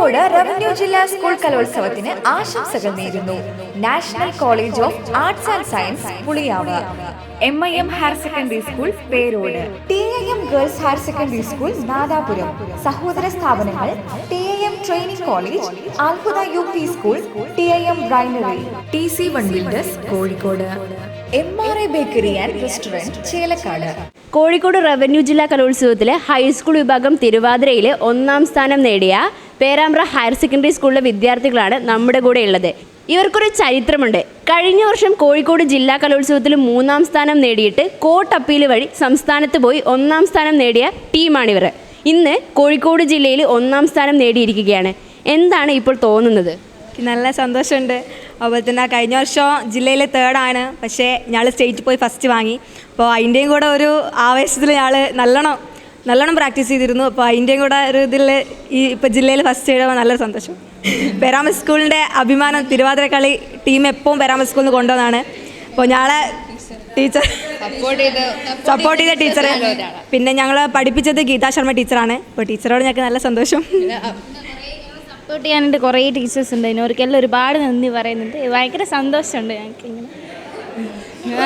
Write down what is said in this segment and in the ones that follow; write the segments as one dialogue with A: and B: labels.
A: Kozhikode revenue ജില്ലാ school കലോത്സവത്തിന് ആശംസകൾ നേരുന്നു. National college of arts and science Puliyav. M I M higher secondary school Perod T I M girls higher secondary school Nadapuram സഹോദര സ്ഥാപനങ്ങൾ T I M training college അത്ഭുത U P school T I M ബ്രൈനറി T C one builders Kozhikode M R I bakery and restaurant Chelakkad
B: Kozhikode revenue ജില്ലാ കലോത്സവത്തിലെ high school വിഭാഗം തിരുവാതിരയിലെ ഒന്നാം സ്ഥാനം നേടിയ Perambra higher secondary സ്കൂളിലെ വിദ്യാർത്ഥികളാണ് നമ്മുടെ കൂടെ ഉള്ളത് ഇവർക്കൊരു ചരിത്രമുണ്ട്. കഴിഞ്ഞ വർഷം കോഴിക്കോട് ജില്ലാ കലോത്സവത്തിൽ മൂന്നാം സ്ഥാനം നേടിയിട്ട് കോട്ട് അപ്പീൽ വഴി സംസ്ഥാനത്ത് പോയി ഒന്നാം സ്ഥാനം നേടിയ ടീമാണിവർ. ഇന്ന് കോഴിക്കോട് ജില്ലയിൽ ഒന്നാം സ്ഥാനം നേടിയിരിക്കുകയാണ്. എന്താണ് ഇപ്പോൾ തോന്നുന്നത്?
C: നല്ല സന്തോഷമുണ്ട്. അതുപോലെ തന്നെ കഴിഞ്ഞ വർഷം ജില്ലയിലെ തേർഡാണ് പക്ഷേ ഞങ്ങൾ സ്റ്റേറ്റ് പോയി ഫസ്റ്റ് വാങ്ങി. അപ്പോൾ അതിന്റെയും കൂടെ ഒരു ആവേശത്തിൽ ഞങ്ങൾ നല്ലോണം നല്ലോണം പ്രാക്ടീസ് ചെയ്തിരുന്നു. അപ്പോൾ അതിന്റെയും കൂടെ ഒരു ഇതിൽ ഈ ഇപ്പോൾ ജില്ലയിൽ ഫസ്റ്റ് ചെയ്യുമ്പോൾ നല്ല സന്തോഷം. പെരാമ സ്കൂളിന്റെ അഭിമാനം തിരുവാതിര കളി ടീം എപ്പോഴും പെരാമ സ്കൂളിൽ നിന്ന് കൊണ്ടുവന്നതാണ് അപ്പോൾ ഞങ്ങളെ ടീച്ചർ സപ്പോർട്ട് ചെയ്ത ടീച്ചർ. പിന്നെ ഞങ്ങൾ പഠിപ്പിച്ചത് ഗീതാ ശർമ്മ ടീച്ചറാണ്. അപ്പോൾ ടീച്ചറോട് ഞങ്ങൾക്ക് നല്ല സന്തോഷം.
D: സപ്പോർട്ട് ചെയ്യാനായിട്ട് കുറേ ടീച്ചേഴ്സ് ഉണ്ട്. അതിനോർക്കെല്ലാം ഒരുപാട് നന്ദി പറയുന്നുണ്ട്. ഭയങ്കര സന്തോഷമുണ്ട് ഞങ്ങൾക്ക് ഇങ്ങനെ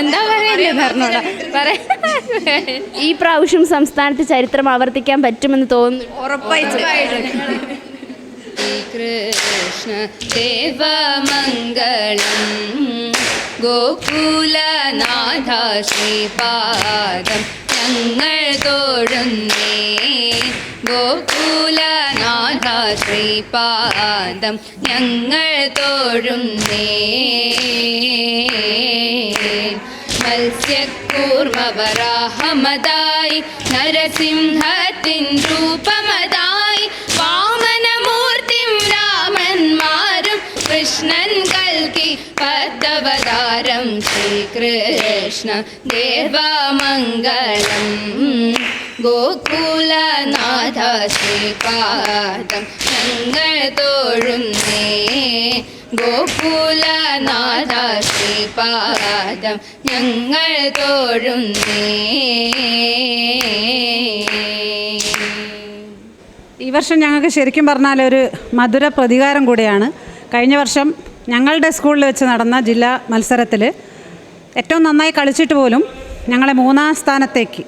D: എന്താ പറയുന്നത് പറഞ്ഞോടാ പറയാ
B: ഈ പ്രാവശ്യം സംസ്ഥാനത്ത് ചരിത്രം ആവർത്തിക്കാൻ പറ്റുമെന്ന് തോന്നുന്നു.
C: ഉറപ്പായിട്ടും.
E: കൃഷ്ണ ദേവമംഗളം ഗോകുലനാഥ ശ്രീപാദം ഞങ്ങൾ തോഴുന്നേ. ഗോകുലനാഥ ശ്രീപാദം ഞങ്ങൾ തോഴുന്നേ. മത്സ്യക്കൂർമവരാഹമതായി നരസിംഹത്തിൻ രൂപമതായി വാമനമൂർത്തിം രാമന്മാരും കൃഷ്ണൻ കൽക്കി പത്തവതാരം ശ്രീകൃഷ്ണ ദേവമംഗളം. ഗോകുലനാഥ ശ്രീപാദം ഞങ്ങൾ തോഴുന്നേ. ഗോകുലനാഥ ശ്രീപാദം ഞങ്ങൾ തോഴുന്നേ.
F: ഈ വർഷം ഞങ്ങൾക്ക് ശരിക്കും പറഞ്ഞാൽ ഒരു മധുര പ്രതികാരം കൂടിയാണ്. കഴിഞ്ഞ വർഷം ഞങ്ങളുടെ സ്കൂളിൽ വെച്ച് നടന്ന ജില്ലാ മത്സരത്തിൽ ഏറ്റവും നന്നായി കളിച്ചിട്ട് പോലും ഞങ്ങളെ മൂന്നാം സ്ഥാനത്തേക്ക്.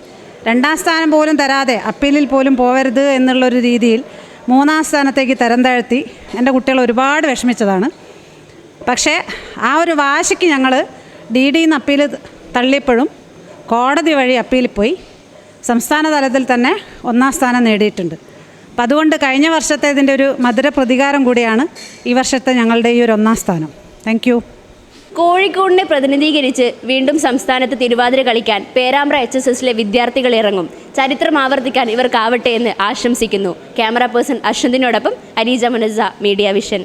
F: രണ്ടാം സ്ഥാനം പോലും തരാതെ അപ്പീലിൽ പോലും പോകരുത് എന്നുള്ളൊരു രീതിയിൽ മൂന്നാം സ്ഥാനത്തേക്ക് തരം താഴ്ത്തി എന്റെ കുട്ടികൾ ഒരുപാട് വിഷമിച്ചതാണ്. പക്ഷേ ആ ഒരു വാശിക്ക് ഞങ്ങൾ ഡി ഡിന്ന് അപ്പീൽ തള്ളിയപ്പോഴും കോടതി വഴി അപ്പീൽ പോയി സംസ്ഥാന തലത്തിൽ തന്നെ ഒന്നാം സ്ഥാനം നേടിയിട്ടുണ്ട്. അപ്പം അതുകൊണ്ട് കഴിഞ്ഞ വർഷത്തെ ഇതിന്റെ ഒരു മധുര പ്രതികാരം കൂടിയാണ് ഈ വർഷത്തെ ഞങ്ങളുടെ ഈ ഒരു ഒന്നാം സ്ഥാനം. താങ്ക് യു
B: കോഴിക്കോടിനെ പ്രതിനിധീകരിച്ച് വീണ്ടും സംസ്ഥാനത്ത് തിരുവാതിര കളിക്കാൻ പേരാമ്പ്ര എച്ച് എസ് എസിലെ വിദ്യാർത്ഥികൾ ഇറങ്ങും. ചരിത്രം ആവർത്തിക്കാൻ ഇവർക്കാവട്ടെ എന്ന് ആശംസിക്കുന്നു. ക്യാമറ പേഴ്സൺ അശ്വന്തിനോടൊപ്പം അരീജ മനസ മീഡിയ വിഷൻ.